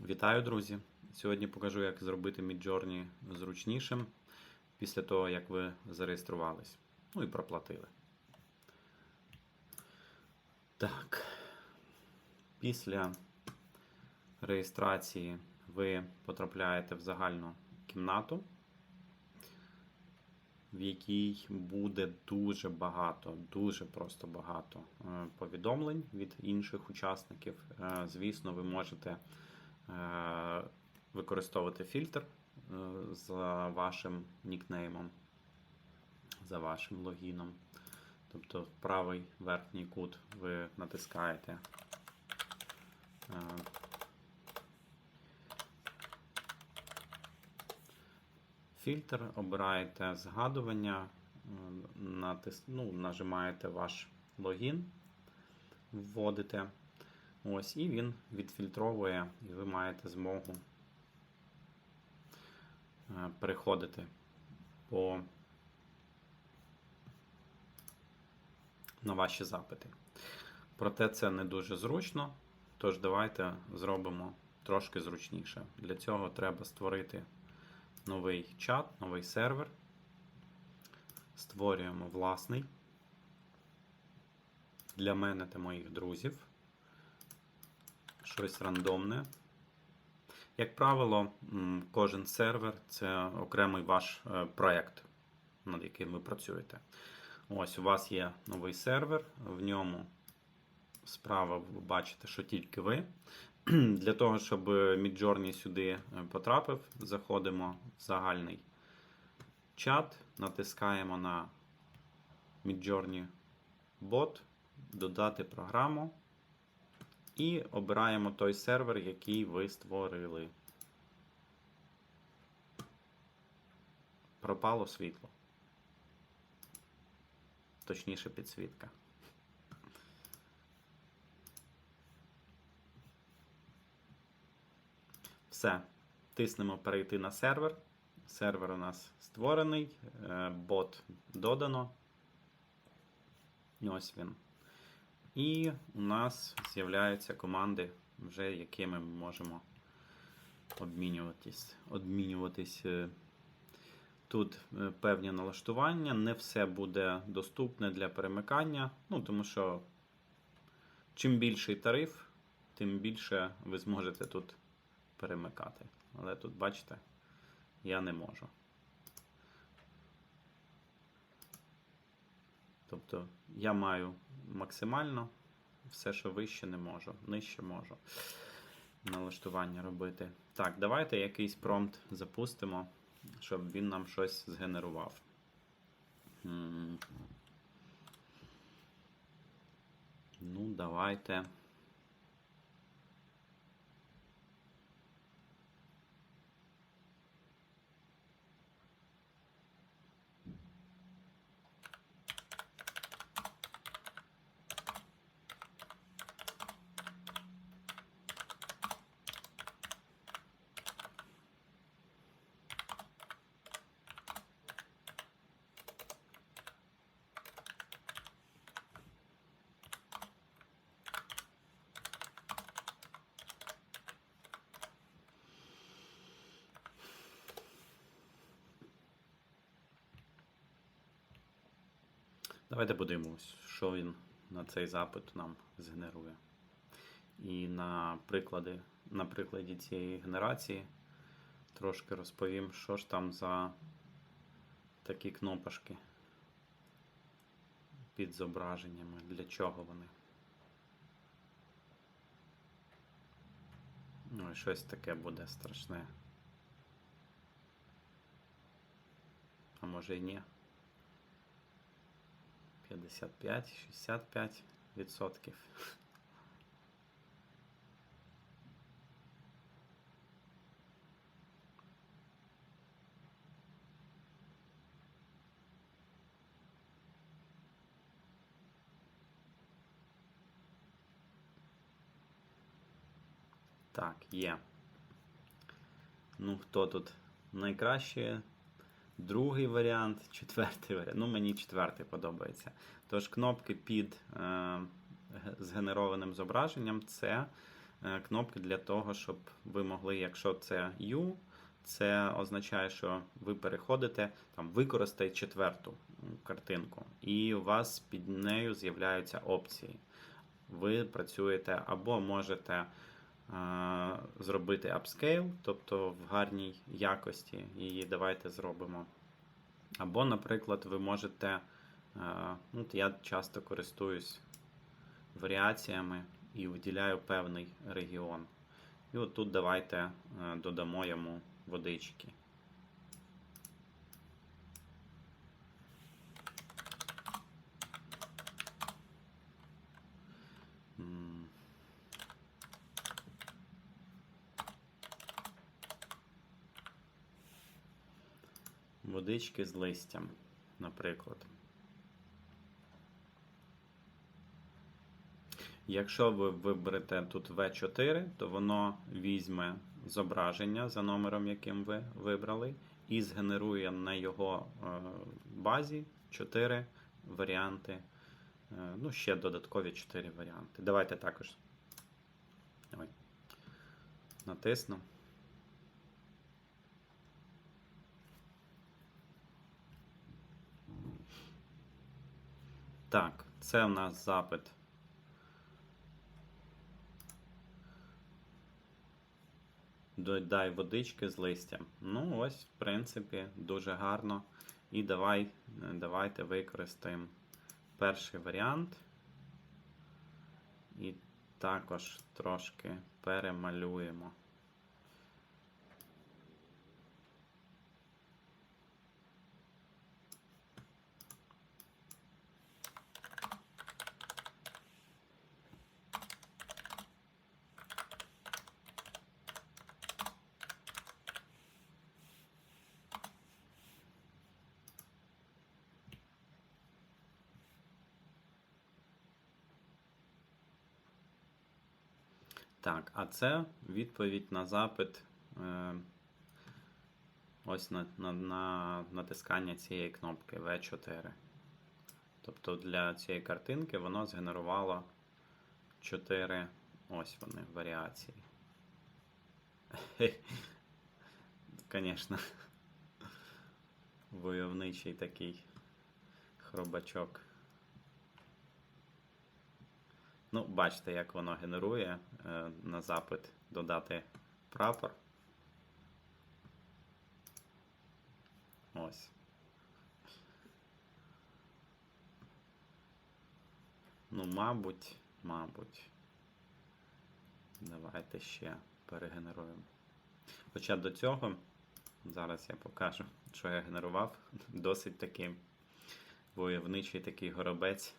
Вітаю, друзі! Сьогодні покажу, як зробити Midjourney зручнішим після того, як ви зареєструвались. Ну і проплатили. Так. Після реєстрації ви потрапляєте в загальну кімнату, в якій буде дуже багато, дуже просто багато е, повідомлень від інших учасників. Е, Звісно, ви можете використовувати фільтр е, за вашим нікнеймом, за вашим логіном. Тобто в правий верхній кут ви натискаєте. е, Фільтр, обираєте згадування, натис... ну, нажимаєте ваш логін, вводите. Ось, і він відфільтровує, і ви маєте змогу е, переходити по на ваші запити. Проте це не дуже зручно, тож давайте зробимо трошки зручніше. Для цього треба створити новий чат, новий сервер. Створюємо власний для мене та моїх друзів. Щось рандомне. Як правило, кожен сервер це окремий ваш е, проєкт, над яким ви працюєте. Ось у вас є новий сервер, в ньому справа ви бачите, що тільки ви. Для того, щоб Midjourney сюди е, потрапив, заходимо в загальний чат, натискаємо на Midjourney бот, додати програму і обираємо той сервер, який ви створили. Пропало світло. Точніше підсвітка. Все. Тиснемо перейти на сервер. Сервер у нас створений, е, бот додано. Ось він. І у нас з'являються команди, вже якими ми можемо обмінюватись. обмінюватись. е. Тут е, певні налаштування, не все буде доступне для перемикання, ну тому що чим більший тариф, тим більше ви зможете тут перемикати. Але тут, бачите, я не можу. Тобто я маю максимально все, що вище не можу, нижче можу налаштування робити. Так, давайте якийсь промпт запустимо, щоб він нам щось згенерував. Ну, давайте. Давайте подивимось, що він на цей запит нам згенерує. І на, приклади, на прикладі цієї генерації трошки розповім, що ж там за такі кнопочки під зображеннями, для чого вони. Ну і щось таке буде страшне. А може і ні. 55-65 відсотків. Так, є. Ну, хто тут найкраще? Другий варіант, четвертий варіант. Ну, мені четвертий подобається. Тож кнопки під е, згенерованим зображенням це е, кнопки для того, щоб ви могли, якщо це U, це означає, що ви переходите, там, використай четверту картинку, і у вас під нею з'являються опції. Ви працюєте або можете зробити апскейл, тобто в гарній якості її давайте зробимо. Або, наприклад, ви можете, ну, от я часто користуюсь варіаціями і виділяю певний регіон. І от тут давайте додамо йому водички. Водички з листям, наприклад. Якщо ви виберете тут V4, то воно візьме зображення за номером, яким ви вибрали, і згенерує на його е, базі 4 варіанти. Е, Ну, ще додаткові 4 варіанти. Давайте також. Ой. Натисну. Так, це в нас запит. Додай водички з листям. Ну, ось, в принципі, дуже гарно. І давай, давайте використаємо перший варіант. І також трошки перемалюємо. Так, а це відповідь на запит е, ось на, на, на натискання цієї кнопки V4. Тобто для цієї картинки воно згенерувало 4 ось вони варіації. Звісно, войовничий такий хробачок. Ну, бачите, як воно генерує е, на запит додати прапор. Ось. Ну, мабуть, мабуть. Давайте ще перегенеруємо. Хоча до цього, зараз я покажу, що я генерував. Досить такий войовничий такий горобець.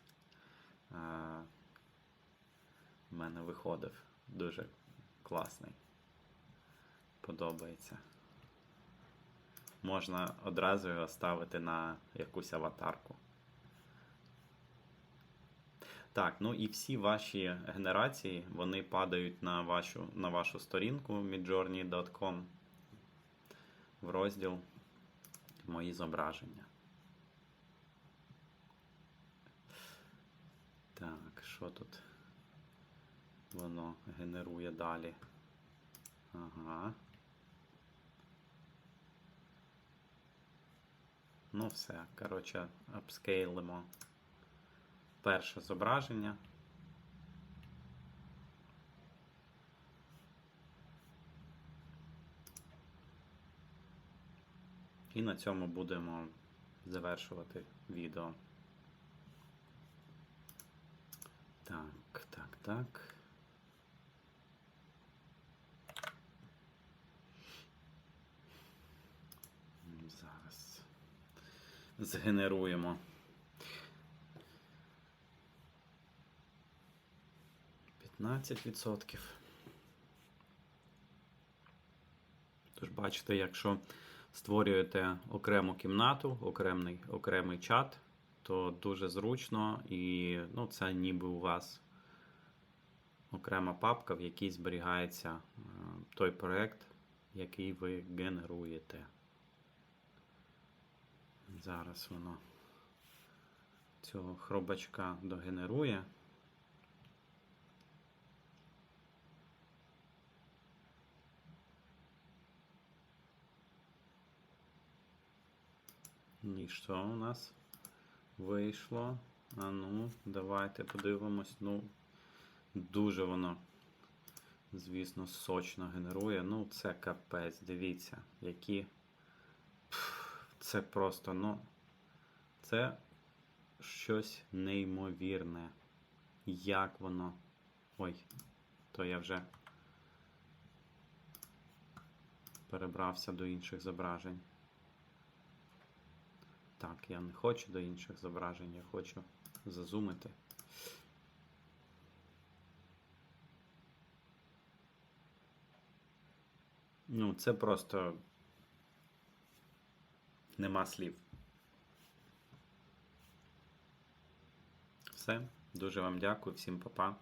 В мене виходив. Дуже класний. Подобається. Можна одразу його ставити на якусь аватарку. Так, ну і всі ваші генерації, вони падають на вашу, на вашу сторінку midjourney.com в розділ Мої зображення. Так, що тут? Воно генерує далі. Ага. Ну, все. Коротше, апскейлимо перше зображення. І на цьому будемо завершувати відео. Так, так, так. Зараз згенеруємо. 15%. Тож бачите, якщо створюєте окрему кімнату, окремий, окремий чат, то дуже зручно і ну, це ніби у вас окрема папка, в якій зберігається е, той проект, який ви генеруєте. Зараз воно цього хробачка догенерує. І що у нас вийшло? А ну, давайте подивимось. Ну, дуже воно, звісно, сочно генерує. Ну, це капець, дивіться, які це просто, ну. Це щось неймовірне. Як воно. Ой, то я вже перебрався до інших зображень. Так, я не хочу до інших зображень, я хочу зазумити. Ну, це просто нема слів. Все. Дуже вам дякую, всім па-па.